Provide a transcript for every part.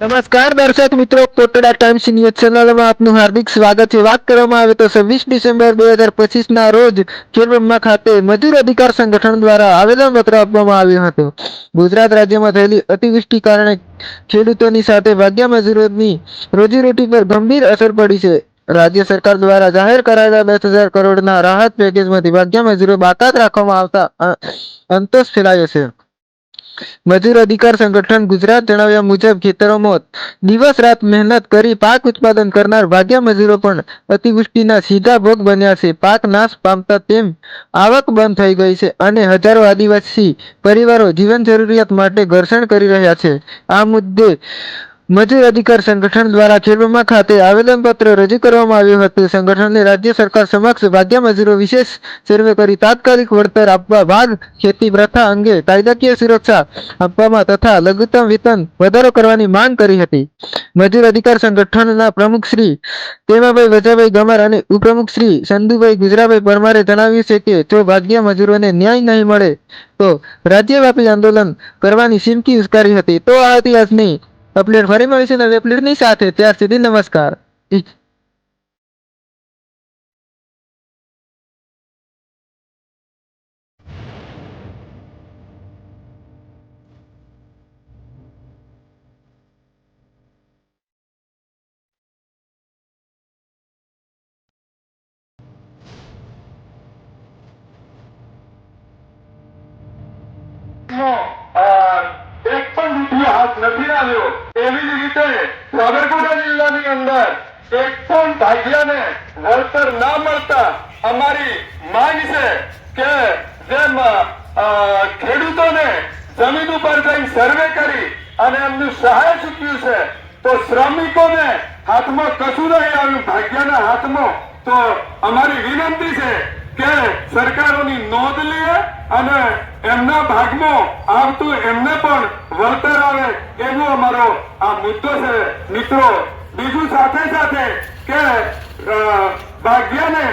નમસ્કાર, દર્શક મિત્રો, કોટડા ટાઈમ્સ ન્યૂઝ ચેનલમાં આપનું હાર્દિક સ્વાગત છે. વાત કરવામાં આવે તો છવ્વીસ ડિસેમ્બર બે હજાર પચીસના રોજ ખેડબ્રહ્મા ખાતે મજૂર અધિકાર સંગઠન દ્વારા આવેદનપત્ર આપવામાં આવ્યું હતું. ગુજરાત રાજ્યમાં થયેલી અતિવૃષ્ટિ કારણે ખેડૂતોની સાથે ભાગ્યા મજૂરોની રોજીરોટી પર ગંભીર અસર પડી છે. રાજ્ય સરકાર દ્વારા જાહેર કરાયેલા દસ હજાર કરોડના રાહત પેકેજમાંથી ભાગ્યા મજૂરો બાકાત રાખવામાં આવતા અંતોષ ફેલાયો છે. મજૂર અધિકાર સંગઠન ગુજરાત જણાવ્યા મુજબ ખેતરોમાં દિવસ રાત મહેનત કરી પાક ઉત્પાદન કરનાર ભાગ્યા મજૂરો પણ અતિવૃષ્ટિના સીધા ભોગ બન્યા છે. પાક નાશ પામતા તેમ આવક બંધ થઈ ગઈ છે અને હજારો આદિવાસી પરિવારો જીવન જરૂરિયાત માટે ઘર્ષણ કરી રહ્યા છે. આ મુદ્દે મજૂર અધિકાર સંગઠન દ્વારા ખેડબ્રહ્મા ખાતે આવેદનપત્ર રજૂ કરવામાં આવ્યું હતું. સંગઠને રાજ્ય સરકાર સમક્ષ ભાગ્ય મજૂરો વિશેષ સર્વે કરી તાત્કાલિક વળતર આપવા બાદ ખેતી પ્રથા અંગે કાયદાકીય સુરક્ષા આપવામાં તથા લઘુત્તમ વેતન વધારો કરવાની માંગ કરી હતી. મજૂર અધિકાર સંગઠનના પ્રમુખ શ્રી તેમાભાઈ વજાભાઈ ગમાર અને ઉપપ્રમુખ શ્રી સંધુભાઈ ગુજરાભાઈ પરમારે જણાવ્યું છે કે જો ભાગ્ય મજૂરોને ન્યાય નહીં મળે તો રાજ્યવ્યાપી આંદોલન કરવાની ચીમકી ઉસ્કારી હતી. તો આ હતી આજની અપડેટ ફરી મળીશું નવી અપડેટની સાથે. ત્યાર સુધી નમસ્કાર. એક પણ રૂપિયો નથી આવ્યો. એવી જ રીતે સાબરકાંઠા જિલ્લાની અંદર એક પણ ભાગ્યાને વળતર ના મળતા અમારી માંગ છે કે જેમ ખેડૂતોને જમીન ઉપર જઈ સર્વે કરી અને એમનું સહાય ચૂક્યું છે, તો શ્રમિકોને હાથમાં કશું નહીં આવ્યું. ભાગ્યના હાથમાં તો અમારી વિનંતી છે કે સરકારોની નોંધ લે અને એમના ભાગમાં આવતું એમને પણ વળતર આવે એવો અમારો આ મુદ્દો છે. મિત્રો, બીજું સાથે સાથે કે ભાગ્યને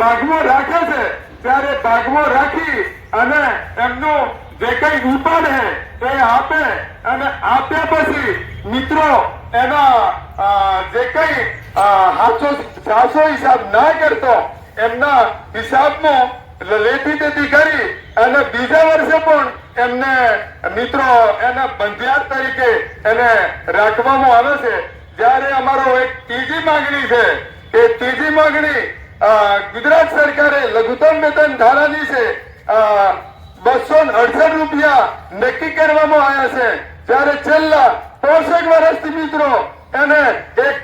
ભાગમાં રાખે છે, ત્યારે ભાગમાં રાખી અને એમનું જે કઈ ઉપાડે એ આપે અને આપ્યા પછી મિત્રો એના જે કઈ હાચો સાચો હિસાબ ના કરતો એમના હિસાબમાં લેતી દેતી કરી અને બીજા વર્ષે પણ એમને મિત્રો એને બંધિયાર તરીકે એને રાખવામાં આવે છે. જ્યારે અમારો એક ત્રીજી માંગણી છે, એ ત્રીજી માંગણી ગુજરાત સરકારે લઘુત્તમ વેતન ધારાની છે બસો અડસઠ રૂપિયા નક્કી કરવામાં આવ્યા છે. જ્યારે છેલ્લા પોષક વર્ષથી મિત્રો એને એક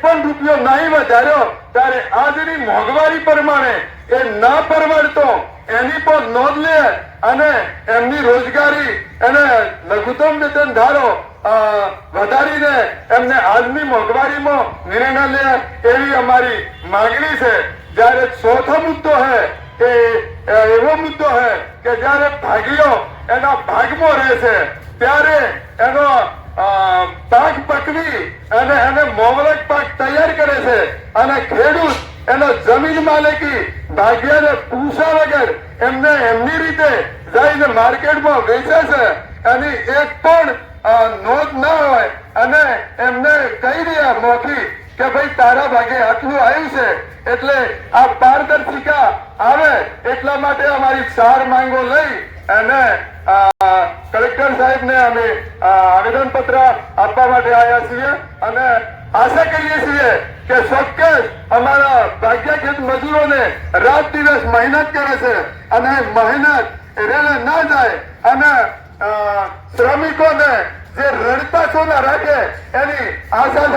રૂપિયો નહીં વધાર્યો ત્યારે આજની મોંઘવારી પ્રમાણે એ ના પરવડતો, એની પણ નોંધ લે અને એમની રોજગારી એને લઘુત્તમ વેતન ધારો વધારીને એમને આજની મોંઘવારીમાં નિર્ણય લે એવી અમારી માંગણી છે. જ્યારે ચોથો મુદ્દો છે એ એવો મુદ્દો છે કે જ્યારે ભાગીઓ એના ભાગમાં રહે છે, ત્યારે એનો પાક પકવી અને એને મોવલક પાક તૈયાર કરે છે. અને ખેડૂત એનો જમીન માલિકી ભાગ્યને પૂછા વગર એમને એમની રીતે જઈને માર્કેટમાં વેચે છે. એની એક પણ નોંધ ના હોય. અને એમને કહી રહ્યા મોખી કે ભાઈ તારા ભાગે આટલું આવ્યું છે. એટલે આ પારદર્શિકા આવે એટલા માટે અમારી ચાર માંગો લઈ અને કલેક્ટર સાહેબને અમે આવેદન પત્ર આપવા માટે આવ્યા છીએ અને આશા કરીએ છીએ કે ચોક્કસ અમારા ભાગ્ય ખેત મજૂરોને રાત દિવસ મહેનત કરે છે અને મહેનત રેલે ના જાય અને શ્રમિકોને જે રડતા સોના રાખે એની આશા